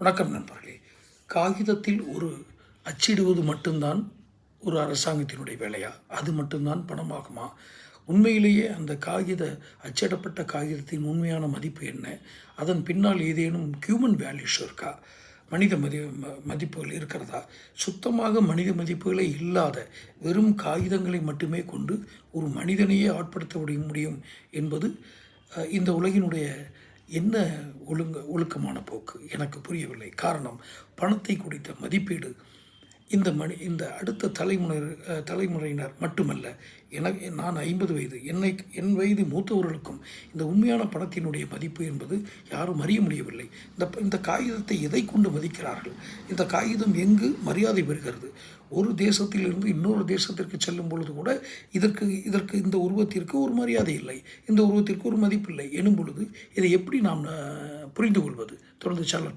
வணக்கம் நண்பர்களே. காகிதத்தில் ஒரு அச்சிடுவது மட்டும்தான் ஒரு அரசாங்கத்தினுடைய வேலையா? அது மட்டும்தான் பணமாகுமா? உண்மையிலேயே அந்த காகித அச்சிடப்பட்ட காகிதத்தின் உண்மையான மதிப்பு என்ன? அதன் பின்னால் ஏதேனும் ஹியூமன் வேல்யூஸ் இருக்கா? மனித மதி மதிப்புகள் இருக்கிறதா? சுத்தமாக மனித மதிப்புகளே இல்லாத வெறும் காகிதங்களை மட்டுமே கொண்டு ஒரு மனிதனையே ஆட்படுத்த முடிய முடியும் என்பது இந்த உலகினுடைய என்ன ஒழுங்க ஒழுக்கமான போக்கு? எனக்கு புரியவில்லை. காரணம் பணத்தை குறித்த மதிப்பீடு. இந்த மணி இந்த அடுத்த தலைமுறை தலைமுறையினர் மட்டுமல்ல எனக்கு நான் ஐம்பது வயது என்னை என் வயது மூத்தவர்களுக்கும் இந்த உண்மையான பணத்தினுடைய மதிப்பு என்பது யாரும் அறிய முடியவில்லை. இந்த இந்த காகிதத்தை எதை கொண்டு மதிக்கிறார்கள்? இந்த காகிதம் எங்கு மரியாதை பெறுகிறது? ஒரு தேசத்திலிருந்து இன்னொரு தேசத்திற்கு செல்லும் பொழுது கூட இதற்கு இதற்கு இந்த உருவத்திற்கு ஒரு மரியாதை இல்லை. இந்த உருவத்திற்கு ஒரு மதிப்பில்லை எனும் பொழுது இதை எப்படி நாம் புரிந்து கொள்வது தொடர்ந்து சேனல்